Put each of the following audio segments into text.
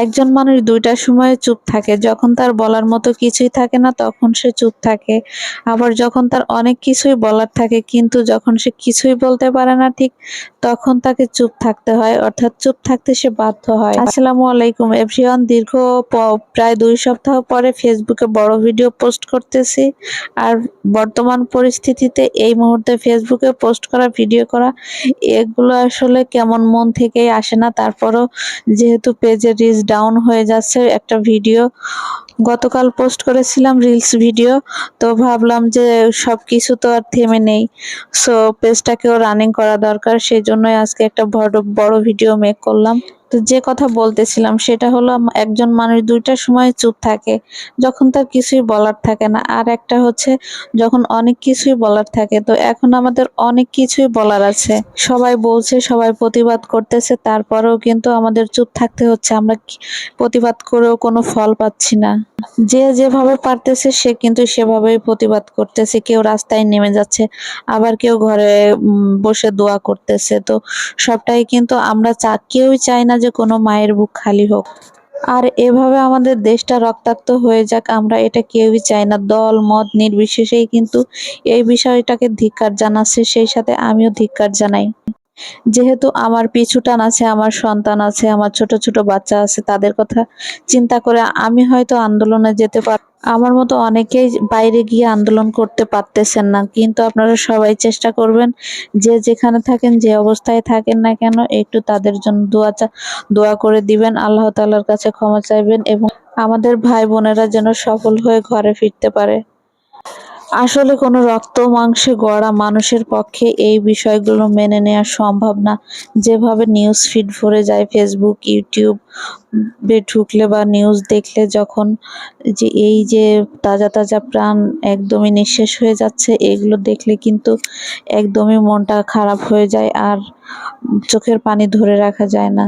একজন মানুষ দুইটা সময়ে চুপ থাকে। যখন তার বলার মতো কিছুই থাকে না, তখন সে চুপ থাকে। আবার যখন তার অনেক কিছুই বলার থাকে, কিন্তু যখন সে কিছুই বলতে পারে না ঠিক, তখন তাকে চুপ থাকতে হয়। অর্থাৎ চুপ থাকতে সে বাধ্য হয়। আসসালামু আলাইকুম এভরিওয়ান। দীর্ঘ প্রায় দুই সপ্তাহ পরে ফেসবুকে বড় ভিডিও পোস্ট করতেছি। আর বর্তমান পরিস্থিতিতে এই মুহূর্তে ফেসবুকে পোস্ট করা, ভিডিও করা, এগুলো আসলে কেমন মন থেকেই আসে না। তারপরও যেহেতু পেজে রিচ ডাউন হয়ে যাচ্ছে একটা ভিডিও গতকাল পোস্ট করেছিলাম রিলস ভিডিও তো ভাবলাম যে সব কিছু তো আর থেমে নেই। সো পেজটাকেও রানিং করা দরকার সেই জন্যই আজকে একটা বড় বড় ভিডিও মেক করলাম। তো যে কথা বলতেছিলাম, সেটা হলো একজন মানুষ দুইটা সময় চুপ থাকে, যখন তার কিছুই বলার থাকে না। আর একটা হচ্ছে, যখন অনেক কিছুই বলার থাকে, তো এখন আমাদের অনেক কিছুই বলার আছে। সবাই বলছে, সবাই প্রতিবাদ করতেছে, তারপরেও কিন্তু আমাদের চুপ থাকতে হচ্ছে। আমরা প্রতিবাদ করেও কোনো ফল পাচ্ছি না। যে যেভাবে পারতেছে, সে কিন্তু সেভাবেই প্রতিবাদ করতেছে। কেউ রাস্তায় নেমে যাচ্ছে, আবার কেউ ঘরে বসে দোয়া করতেছে। তো সবটাই কিন্তু আমরা চা, কেউই চাই না যে কোনো মায়ের বুক খালি হোক। আর এভাবে আমাদের দেশটা রক্তাক্ত হয়ে যাক, আমরা এটা কেউই চাই না। দল, মত নির্বিশেষেই কিন্তু এই বিষয়টাকে ধিক্কার জানাচ্ছে, সেই সাথে আমিও ধিক্কার জানাই। যেহেতু আমার পিছুটান আছে, আমার সন্তান আছে, আমার ছোট ছোট বাচ্চা আছে, তাদের কথা চিন্তা করে আমি হয়তো আন্দোলনে যেতে পার, আমার মতো অনেকেই বাইরে গিয়ে আন্দোলন করতে পারতেছেন না। কিন্তু আপনারা সবাই চেষ্টা করবেন, যে যেখানে থাকেন, যে অবস্থায় থাকেন না কেন, একটু তাদের জন্য দোয়া দোয়া করে দিবেন। আল্লাহ তাআলার কাছে ক্ষমা চাইবেন এবং আমাদের ভাই বোনেরা যেন সফল হয়ে ঘরে ফিরতে পারে। আসলে কোনো রক্ত, মাংসে গড়া মানুষের পক্ষে এই বিষয়গুলো মেনে নেওয়া সম্ভব না। যেভাবে নিউজ ফিড ভরে যায় ফেসবুক ইউটিউব ঢুকলে বা নিউজ দেখলে যখন যে এই যে তাজা তাজা প্রাণ একদমই নিঃশেষ হয়ে যাচ্ছে, এগুলো দেখলে কিন্তু একদমই মনটা খারাপ হয়ে যায় আর চোখের পানি ধরে রাখা যায় না।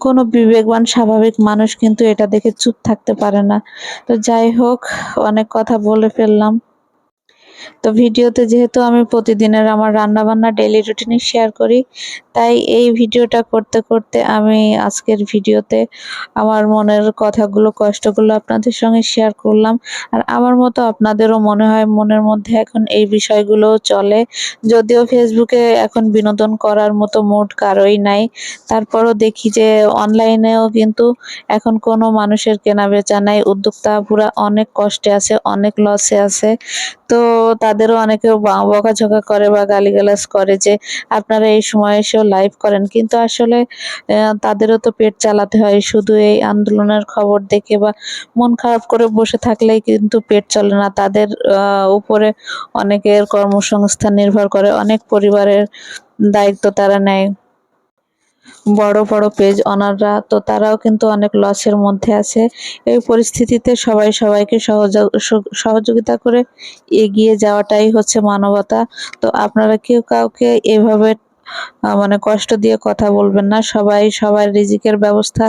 কোনো বিবেকবান, স্বাভাবিক মানুষ কিন্তু এটা দেখে চুপ থাকতে পারে না। তো যাই হোক, অনেক কথা বলে ফেললাম। তো ভিডিওতে যেহেতু আমি প্রতিদিনের আমার রান্না বান্না ডেইলি রুটিনে শেয়ার করি, তাই এই ভিডিওটা করতে করতে আমি আজকের ভিডিওতে আমার মনের কথাগুলো, কষ্টগুলো আপনাদের সঙ্গে শেয়ার করলাম। আর আমার মতো আপনাদেরও মনে হয় মনের মধ্যে এখন এই বিষয়গুলো চলে। যদিও ফেসবুকে এখন বিনোদন করার মতো মুড কারোই নাই। তারপরও দেখি যে অনলাইনেও কিন্তু এখন কোনো মানুষের কেনা বেচা নাই। উদ্যোক্তা পুরা অনেক কষ্টে আছে, অনেক লসে আছে। তো তাদেরও অনেকে বকাঝকা করে বা গালিগালাজ করে যে আপনারা এই সময় এসেও লাইভ করেন। কিন্তু আসলে তাদেরও তো পেট চালাতে হয়। শুধু এই আন্দোলনের খবর দেখে বা মন খারাপ করে বসে থাকলেই কিন্তু পেট চলে না। তাদের উপরে অনেকের কর্মসংস্থান নির্ভর করে। অনেক পরিবারের দায়িত্ব তারা নেয়। বড় বড় পেজ অনাররা তো তারাও কিন্তু অনেক লসের মধ্যে আছে। এই পরিস্থিতিতে সবাই সবাইকে সহযোগ সহযোগিতা করে এগিয়ে যাওয়াটাই হচ্ছে মানবতা। তো আপনারা কেউ কাউকে এভাবে মানে কষ্ট দিয়ে কথা বলবেন না। সবাই সবার রিজিকের ব্যবস্থা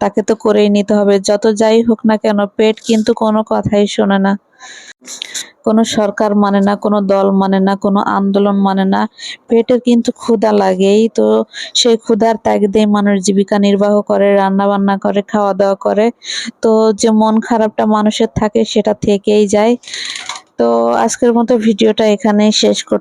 তাকে তো করেই নিতে হবে। যত যাই হোক না কেন, পেট কিন্তু কোনো কথাই শোনে না। কোনো সরকার মানে না, কোনো দল মানে না, কোনো আন্দোলন মানে না। পেটের কিন্তু ক্ষুধা লাগেই। তো সেই ক্ষুধার তাগিদেই মানুষ জীবিকা নির্বাহ করে রান্না বান্না করে খাওয়া দাওয়া করে। তো যে মন খারাপটা মানুষের থাকে সেটা থেকেই যায়। তো আজকের মতো ভিডিওটা এখানেই শেষ করছি